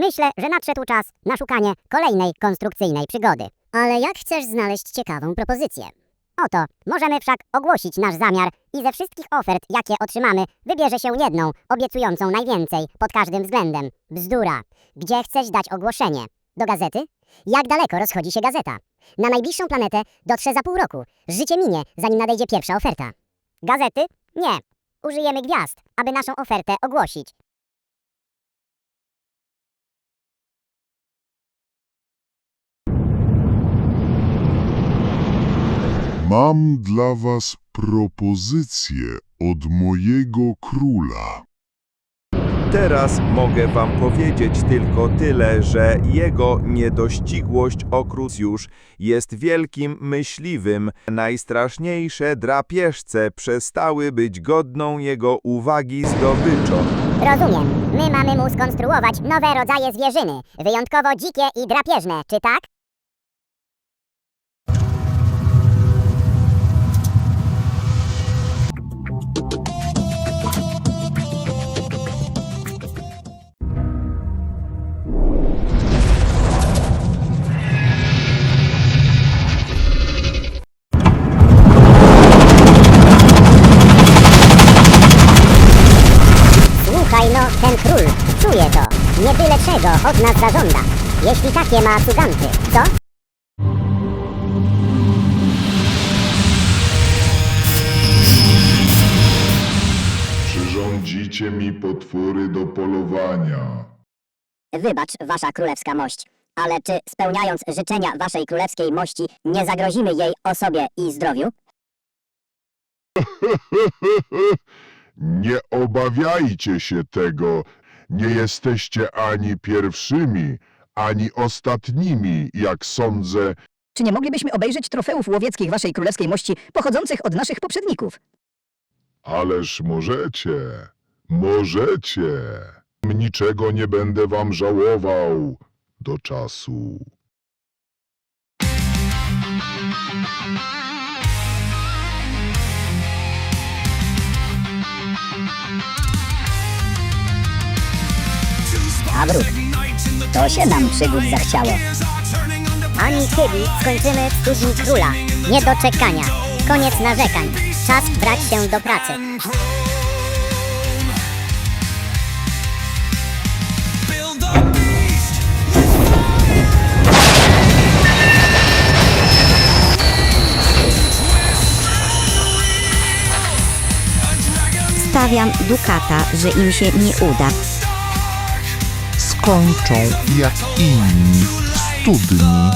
Myślę, że nadszedł czas na szukanie kolejnej konstrukcyjnej przygody. Ale jak chcesz znaleźć ciekawą propozycję? Oto, możemy wszak ogłosić nasz zamiar i ze wszystkich ofert, jakie otrzymamy, wybierze się jedną, obiecującą najwięcej pod każdym względem. Bzdura. Gdzie chcesz dać ogłoszenie? Do gazety? Jak daleko rozchodzi się gazeta? Na najbliższą planetę dotrze za pół roku. Życie minie, zanim nadejdzie pierwsza oferta. Gazety? Nie. Użyjemy gwiazd, aby naszą ofertę ogłosić. Mam dla was propozycję od mojego króla. Teraz mogę wam powiedzieć tylko tyle, że jego niedościgłość Okrucjusz jest wielkim myśliwym. Najstraszniejsze drapieżce przestały być godną jego uwagi zdobyczą. Rozumiem. My mamy mu skonstruować nowe rodzaje zwierzyny, wyjątkowo dzikie i drapieżne, czy tak? Nas zażąda. Jeśli takie ma cuganty, co? Przyrządzicie mi potwory do polowania. Wybacz, wasza królewska mość. Ale czy spełniając życzenia waszej królewskiej mości nie zagrozimy jej osobie i zdrowiu? Nie obawiajcie się tego. Nie jesteście ani pierwszymi, ani ostatnimi, jak sądzę. Czy nie moglibyśmy obejrzeć trofeów łowieckich waszej królewskiej mości pochodzących od naszych poprzedników? Ależ możecie, możecie. Niczego nie będę wam żałował do czasu. A wróg, to się nam przygód zachciało. Ani chybi skończymy w studni króla. Nie do czekania. Koniec narzekań. Czas brać się do pracy. Stawiam dukata, że im się nie uda. Skończą jak inni w studni.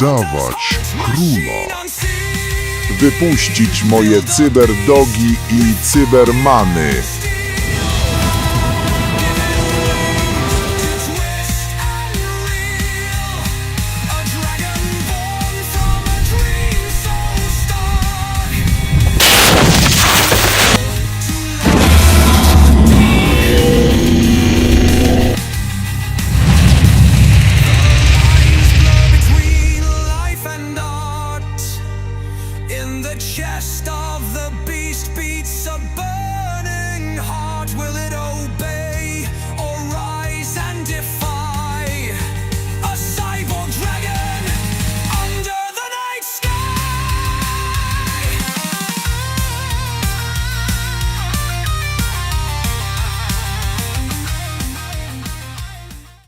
Dawać króla. Wypuścić moje cyberdogi i cybermany.